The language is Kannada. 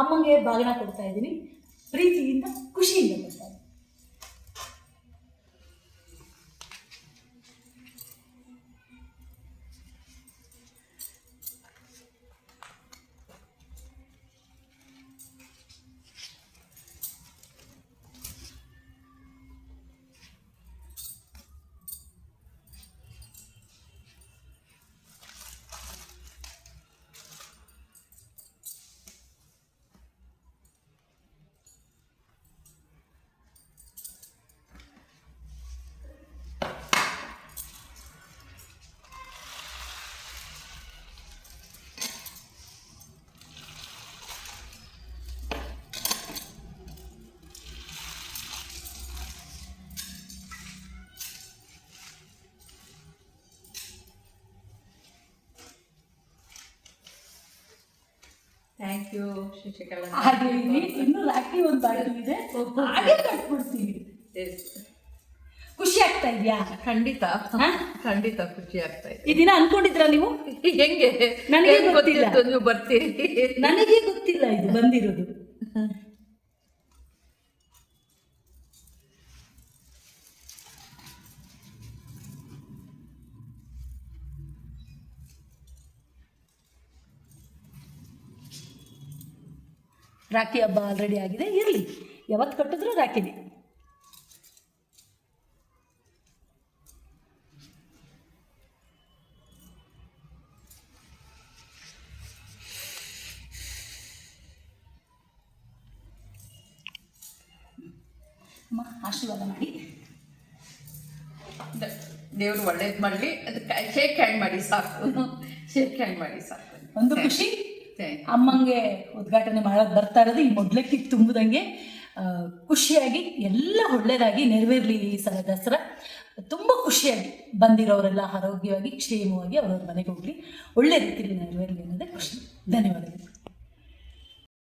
ಅಮ್ಮಂಗೆ ಭಾಗನ ಕೊಡ್ತಾ ಇದ್ದೀನಿ. ಪ್ರೀತಿಯಿಂದ ಖುಷಿಯಿಂದ ಕೊಡ್ತಾ ಥ್ಯಾಂಕ್ ಯು ಶಶಿಕಲಾ ಹಾಗೆ ಇಲ್ಲಿ ಇನ್ನೂ ರಾಖಿ ಒಂದು ಬಾಕಿ ಇದೆ. ಹಾಗೆ ಕಟ್ಬಿಡ್ತೀವಿ. ಖುಷಿ ಆಗ್ತಾ ಇದೆಯಾ? ಖಂಡಿತ. ಹಾ? ಖಂಡಿತ ಖುಷಿ ಆಗ್ತಾ ಇದೆ. ಈ ದಿನ ಅನ್ಕೊಂಡಿದ್ರ ನೀವು? ಹೆಂಗೆ? ನನಗೆ ಗೊತ್ತಿಲ್ಲ. ನೀವು ಬರ್ತೀರಿ? ನನಗೆ ಗೊತ್ತಿಲ್ಲ ಇದು ಬಂದಿರೋದು. ರಾಖಿ ಹಬ್ಬ ಆಲ್ರೆಡಿ ಆಗಿದೆ ಇರಲಿ. ಯಾವತ್ತು ಕಟ್ಟಿದ್ರು ರಾಖಿನಿ. ಅಮ್ಮ ಆಶೀರ್ವಾದ ಮಾಡಿ. ದೇವ್ರು ಒಳ್ಳೇದ್ ಮಾಡಲಿ. ಅದಕ್ಕೆ ಶೇಕ್ ಹ್ಯಾಂಡ್ ಮಾಡಿ ಸಾಕು. ಶೇಕ್ ಹ್ಯಾಂಡ್ ಮಾಡಿ ಸಾಕು. ಒಂದು ಖುಷಿ. ಅಮ್ಮಂಗೆ ಉದ್ಘಾಟನೆ ಮಾಡೋದು ಬರ್ತಾ ಇರೋದು, ಈ ಮೊಡ್ಲಕ್ಕಿ ತುಂಬದಂಗೆ ಖುಷಿಯಾಗಿ, ಎಲ್ಲ ಒಳ್ಳೇದಾಗಿ ನೆರವೇರ್ಲಿ ಈ ಸಲ ದಸರಾ. ತುಂಬ ಖುಷಿಯಾಗಿ ಬಂದಿರೋರೆಲ್ಲ ಆರೋಗ್ಯವಾಗಿ, ಕ್ಷೇಮವಾಗಿ ಅವ್ರವ್ರ ಮನೆಗೆ ಹೋಗ್ಲಿ. ಒಳ್ಳೆ ರೀತಿಯಲ್ಲಿ ನೆರವೇರಲಿ ಅನ್ನೋದೇ ಖುಷಿ. ಧನ್ಯವಾದಗಳು.